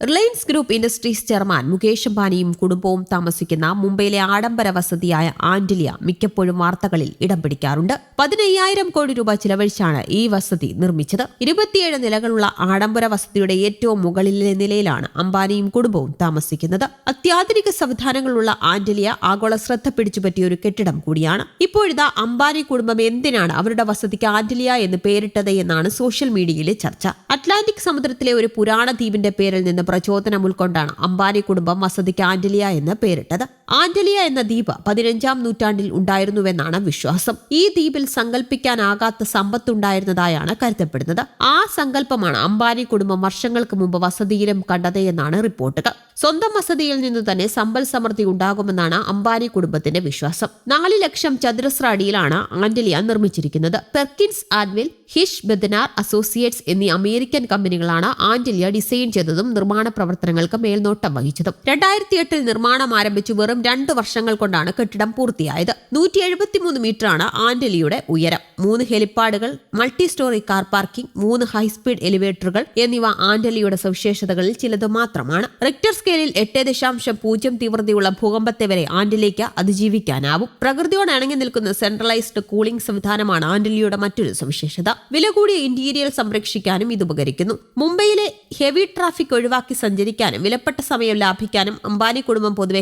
Reliance group industries chairman Mukesh അംബാനിയും കുടുംബവും താമസിക്കുന്ന മുംബൈയിലെ ആഡംബര വസതിയായ ആന്റിലിയ മിക്കപ്പോഴും വാർത്തകളിൽ ഇടം പിടിക്കാറുണ്ട്. പതിനയ്യായിരം കോടി രൂപ ചിലവഴിച്ചാണ് ഈ വസതി നിർമ്മിച്ചത്. ഇരുപത്തിയേഴ് നിലകളുള്ള ആഡംബര വസതിയുടെ ഏറ്റവും മുകളിലെ നിലയിലാണ് അംബാനിയും കുടുംബവും താമസിക്കുന്നത്. അത്യാധുനിക സംവിധാനങ്ങളുള്ള ആന്റിലിയ ആഗോള ശ്രദ്ധ പിടിച്ചുപറ്റിയ ഒരു കെട്ടിടം കൂടിയാണ്. ഇപ്പോഴിതാ അംബാനി കുടുംബം എന്തിനാണ് അവരുടെ വസതിക്ക് ആന്റിലിയ എന്ന് പേരിട്ടത് എന്നാണ് സോഷ്യൽ മീഡിയയിലെ ചർച്ച. അറ്റ്ലാന്റിക് സമുദ്രത്തിലെ ഒരു പുരാണ ദ്വീപിന്റെ പേരിൽ നിന്ന് പ്രചോദനം ഉൾക്കൊണ്ടാണ് അംബാനി കുടുംബം വസതിക്ക് ആന്റലിയ എന്ന് പേരിട്ടത്. ആന്റലിയ എന്ന ദ്വീപ് പതിനഞ്ചാം നൂറ്റാണ്ടിൽ ഉണ്ടായിരുന്നുവെന്നാണ് വിശ്വാസം. ഈ ദ്വീപിൽ സങ്കല്പിക്കാനാകാത്ത സമ്പത്തുണ്ടായിരുന്നതായാണ് കരുതപ്പെടുന്നത്. ആ സങ്കല്പമാണ് അംബാനി കുടുംബം വർഷങ്ങൾക്ക് മുമ്പ് വസതിയിലും കണ്ടതെന്നാണ് റിപ്പോർട്ടുകൾ. സ്വന്തം വസതിയിൽ നിന്ന് തന്നെ സമ്പൽ സമൃദ്ധി ഉണ്ടാകുമെന്നാണ് അംബാനി കുടുംബത്തിന്റെ വിശ്വാസം. നാല് ലക്ഷം ചതുരശ്ര അടിയിലാണ് ആന്റലിയ നിർമ്മിച്ചിരിക്കുന്നത്. പെർക്കിൻസ് ആൻവിൽ ഹിഷ് ബെദനാർ അസോസിയേറ്റ്സ് എന്നീ അമേരിക്കൻ കമ്പനികളാണ് ആന്റലിയ ഡിസൈൻ ചെയ്തതും നിർമ്മാണ പ്രവർത്തനങ്ങൾക്ക് മേൽനോട്ടം വഹിച്ചതും. രണ്ടായിരത്തി എട്ടിൽ നിർമ്മാണം ആരംഭിച്ചു വെറും രണ്ട് വർഷങ്ങൾ കൊണ്ടാണ് കെട്ടിടം പൂർത്തിയായത്. നൂറ്റി എഴുപത്തിമൂന്ന് മീറ്ററാണ് ആന്റലിയുടെ ഉയരം. മൂന്ന് ഹെലിപ്പാഡുകൾ മൾട്ടി സ്റ്റോറി കാർ പാർക്കിംഗ് മൂന്ന് ഹൈസ്പീഡ് എലിവേറ്ററുകൾ എന്നിവ ആന്റലിയുടെ സവിശേഷതകളിൽ ചിലത് മാത്രമാണ്. റിക്ടർ സ്കെയിലിൽ എട്ട് ദശാംശം പൂജ്യം തീവ്രതയുള്ള ഭൂകമ്പത്തെ വരെ ആന്റലിക്ക് അതിജീവിക്കാനാവും. പ്രകൃതിയോട് ഇണങ്ങി നിൽക്കുന്ന സെൻട്രലൈസ്ഡ് കൂളിംഗ് സംവിധാനമാണ് ആന്റലിയുടെ മറ്റൊരു സവിശേഷത. വില കൂടിയ ഇന്റീരിയർ സംരക്ഷിക്കാനും ഇത് ഉപകരിക്കുന്നു. മുംബൈയിലെ ഹെവി ട്രാഫിക് ഒഴിവാക്കി സഞ്ചരിക്കാനും വിലപ്പെട്ട സമയം ലാഭിക്കാനും അംബാനി കുടുംബം പൊതുവെ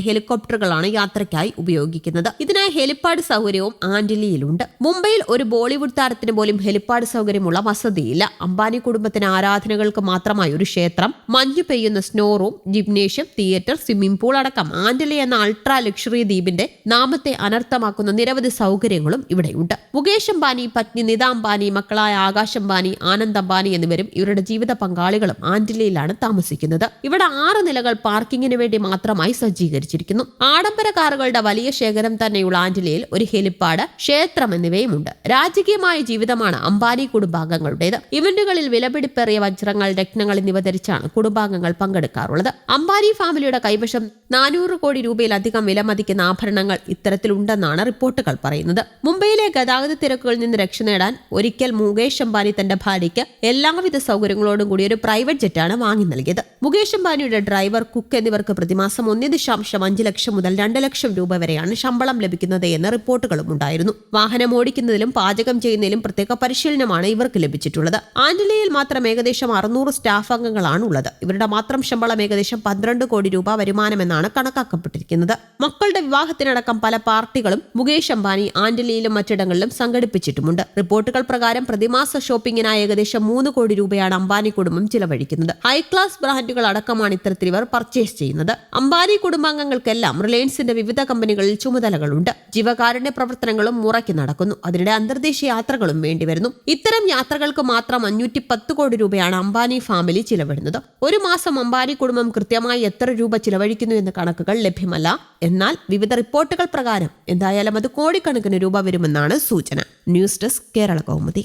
ഹെലികോപ്റ്ററുകളാണ് യാത്രയ്ക്കായി ഉപയോഗിക്കുന്നത്. ഇതിനായി ഹെലിപ്പാഡ് സൗകര്യവും ആന്റലിയിലുണ്ട്. മുംബൈയിൽ ഒരു ബോളിവുഡ് താരത്തിന് പോലും ഹെലിപ്പാഡ് സൗകര്യമുള്ള വസതിയില്ല. അംബാനി കുടുംബത്തിന് ആരാധനകൾക്ക് മാത്രമായി ഒരു ക്ഷേത്രം മഞ്ഞു പെയ്യുന്ന snow room gymnasium theatre swimming pool അടക്കം ആന്റലി എന്ന അൾട്രാ ലക്ഷറി ദ്വീപിന്റെ നാമത്തെ അനർത്ഥമാക്കുന്ന നിരവധി സൗകര്യങ്ങളും ഇവിടെയുണ്ട്. മുകേഷ് അംബാനി പത്നി നിത അംബാനി മക്കളായ ആകാശ് അംബാനി ആനന്ദ് അംബാനി എന്നിവരും ഇവരുടെ ജീവിത പങ്കാളികളും ആന്റലിയിലാണ് താമസിക്കുന്നത്. ഇവിടെ ആറ് നിലകൾ പാർക്കിങ്ങിന് വേണ്ടി മാത്രമായി സജ്ജീകരിച്ചിരിക്കുന്നു. ആഡംബര കാറുകളുടെ വലിയ ശേഖരം തന്നെയുള്ള ആന്റലിയിൽ ഒരു ഹെലിപ്പാഡ് ക്ഷേത്രം എന്നിവയുമുണ്ട്. രാജകീയമായ ജീവിതമാണ് അംബാനി കുടുംബാംഗങ്ങളുടേത്. ഇവന്റുകളിൽ വിലപിടിപ്പേറിയ വജ്രങ്ങൾ രത്നങ്ങൾ എന്നിവ ധരിച്ചാണ് കുടുംബാംഗങ്ങൾ പങ്കെടുക്കാറുള്ളത്. അംബാനി ഫാമിലിയുടെ കൈവശം നാനൂറ് കോടി രൂപയിലധികം വിലമതിക്കുന്ന ആഭരണങ്ങൾ ഇത്തരത്തിലുണ്ടെന്നാണ് റിപ്പോർട്ടുകൾ പറയുന്നത്. മുംബൈയിലെ ഗതാഗത തിരക്കുകളിൽ നിന്ന് രക്ഷ നേടാൻ ഒരിക്കൽ മുകേഷ് അംബാനി തന്റെ ഭാര്യയ്ക്ക് എല്ലാവിധ സൗകര്യങ്ങളോടും കൂടി ഒരു പ്രൈവറ്റ് ജെറ്റാണ് വാങ്ങി നൽകിയത്. മുകേഷ് അംബാനിയുടെ ഡ്രൈവർ കുക്ക് എന്നിവർക്ക് പ്രതിമാസം ഒന്ന് ദശാംശം അഞ്ച് ലക്ഷം രണ്ട് ലക്ഷം രൂപ വരെയാണ് ശമ്പളം ലഭിക്കുന്നത് എന്ന റിപ്പോർട്ടുകളും ഉണ്ടായിരുന്നു. വാഹനം ഓടിക്കുന്നതിലും പാചകം ചെയ്യുന്നതിലും പ്രത്യേക പരിശീലനമാണ് ഇവർക്ക് ലഭിച്ചിട്ടുള്ളത്. ആന്റലിയിൽ മാത്രം ഏകദേശം അറുന്നൂറ് സ്റ്റാഫ് അംഗങ്ങളാണ് ഉള്ളത് ഇവരുടെ മാത്രം ശമ്പളം ഏകദേശം പന്ത്രണ്ട് കോടി രൂപ വരുമാനമെന്നാണ് കണക്കാക്കപ്പെട്ടിരിക്കുന്നത്. മക്കളുടെ വിവാഹത്തിനടക്കം പല പാർട്ടികളും മുകേഷ് അംബാനി ആന്റലിയിലും മറ്റിടങ്ങളിലും സംഘടിപ്പിച്ചിട്ടുമുണ്ട്. റിപ്പോർട്ടുകൾ പ്രകാരം പ്രതിമാസ ഷോപ്പിംഗിനായി ഏകദേശം മൂന്ന് കോടി രൂപയാണ് അംബാനി കുടുംബം ചിലവഴിക്കുന്നത്. ഹൈ ക്ലാസ് ബ്രാൻഡുകൾ അടക്കമാണ് ഇത്തരത്തിൽ ഇവർ പർച്ചേസ് ചെയ്യുന്നത്. അംബാനി കുടുംബാംഗങ്ങൾക്കെല്ലാം റിലയൻസിന്റെ വിവിധ കമ്പനികളിൽ ചുമതലകളുണ്ട്. ജീവകാരുണ്യ പ്രവർത്തനങ്ങളും മുറയ്ക്ക് നടക്കുന്നു. അതിനിടെ അന്തർദേശീയ യാത്രകളും വേണ്ടിവരുന്നു. ഇത്തരം യാത്രകൾക്ക് മാത്രം അഞ്ഞൂറ്റി പത്ത് കോടി രൂപയാണ് അംബാനി ഫാമിലി ചിലവിടുന്നത്. ഒരു മാസം അംബാനി കുടുംബം കൃത്യമായി എത്ര രൂപ ചിലവഴിക്കുന്നു എന്ന കണക്കുകൾ ലഭ്യമല്ല. എന്നാൽ വിവിധ റിപ്പോർട്ടുകൾ പ്രകാരം എന്തായാലും അത് കോടിക്കണക്കിന് രൂപ വരുമെന്നാണ് സൂചന. News desk Kerala Kaumudi.